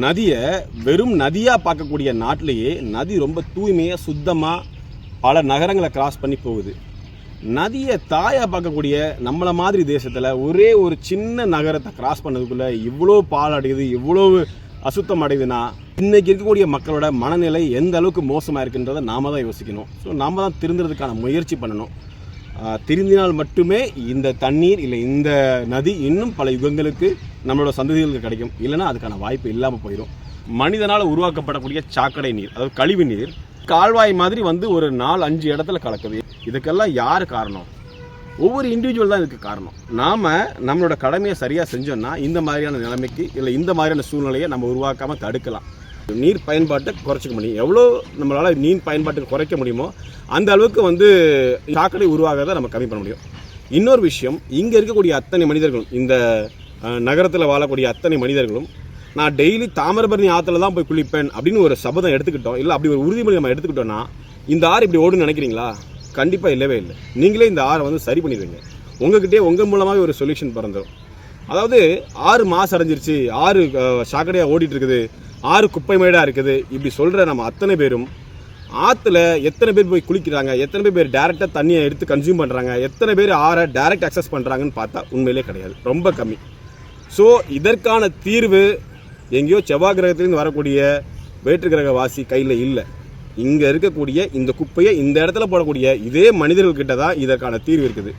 நதியை வெறும் நதியாக பார்க்கக்கூடிய நாட்டிலேயே நதி ரொம்ப தூய்மையாக சுத்தமாக பல நகரங்களை கிராஸ் பண்ணி போகுது. நதியை தாயாக பார்க்கக்கூடிய நம்மளை மாதிரி தேசத்தில் ஒரே ஒரு சின்ன நகரத்தை கிராஸ் பண்ணதுக்குள்ளே இவ்வளோ பால் அடையுது இவ்வளோ அசுத்தம் அடையுதுன்னா இன்றைக்கி இருக்கக்கூடிய மக்களோட மனநிலை எந்த அளவுக்கு மோசமாக இருக்குன்றதை நாம தான் யோசிக்கணும். ஸோ நாம தான் திருந்துறதுக்கான முயற்சி பண்ணணும். திருந்தினால் மட்டுமே இந்த தண்ணீர் இல்லை இந்த நதி இன்னும் பல யுகங்களுக்கு நம்மளோட சந்ததிகளுக்கு கிடைக்கும். இல்லைன்னா அதுக்கான வாய்ப்பு இல்லாமல் போயிடும் மனிதனால் உருவாக்கப்படக்கூடிய சாக்கடை நீர் அதாவது கழிவு நீர் கால்வாய் மாதிரி வந்து ஒரு நாலு அஞ்சு இடத்துல கலக்குது. இதுக்கெல்லாம் யார் காரணம்? ஒவ்வொரு இண்டிவிஜுவல் தான் இதுக்கு காரணம். நாம் நம்மளோட கடமையை சரியாக செஞ்சோம்னா இந்த மாதிரியான நிலைமைக்கு இல்லை இந்த மாதிரியான சூழ்நிலையை நம்ம உருவாக்காமல் தடுக்கலாம். நீர் பயன்பாட்டை குறைச்சிக்க முடியும். எவ்வளோ நம்மளால் நீர் பயன்பாட்டை குறைக்க முடியுமோ அந்த அளவுக்கு வந்து சாக்கடை உருவாகிறத நம்ம கம்மி பண்ண முடியும். இன்னொரு விஷயம் இங்கே இருக்கக்கூடிய அத்தனை மனிதர்களும் இந்த நகரத்தில் வாழக்கூடிய அத்தனை மனிதர்களும் நான் டெய்லி தாமிரபரணி ஆற்றுல தான் போய் குளிப்பேன் அப்படின்னு ஒரு சபதம் எடுத்துக்கிட்டோம். இல்லை அப்படி ஒரு உறுதிமொழி நம்ம எடுத்துக்கிட்டோம்னா இந்த ஆறு இப்படி ஓடுன்னு நினைக்கிறீங்களா? கண்டிப்பாக இல்லவே இல்லை. நீங்களே இந்த ஆறை வந்து சரி பண்ணிடுவீங்க. உங்ககிட்டே உங்கள் மூலமாகவே ஒரு சொல்யூஷன் பிறந்துடும் அதாவது ஆறு மாசு அடைஞ்சிருச்சு ஆறு சாக்கடையாக ஓடிட்டு இருக்குது. ஆறு குப்பை மேடாக இருக்குது. இப்படி சொல்கிற நம்ம அத்தனை பேரும் ஆற்றுல எத்தனை பேர் போய் குளிக்கிறாங்க எத்தனை பேர் டேரெக்டாக தண்ணியை எடுத்து கன்சியூம் பண்ணுறாங்க எத்தனை பேர் ஆறை டேரெக்ட் அக்சஸ் பண்ணுறாங்கன்னு பார்த்தா உண்மையிலே கிடையாது. ரொம்ப கம்மி. ஸோ இதற்கான தீர்வு எங்கேயோ செவ்வாய் கிரகத்திலேருந்து வரக்கூடிய வேற்று கிரக வாசி கையில் இல்லை. இங்கே இருக்கக்கூடிய இந்த குப்பையை இந்த இடத்துல போடக்கூடிய இதே மனிதர்கள்கிட்ட தான் இதற்கான தீர்வு இருக்குது.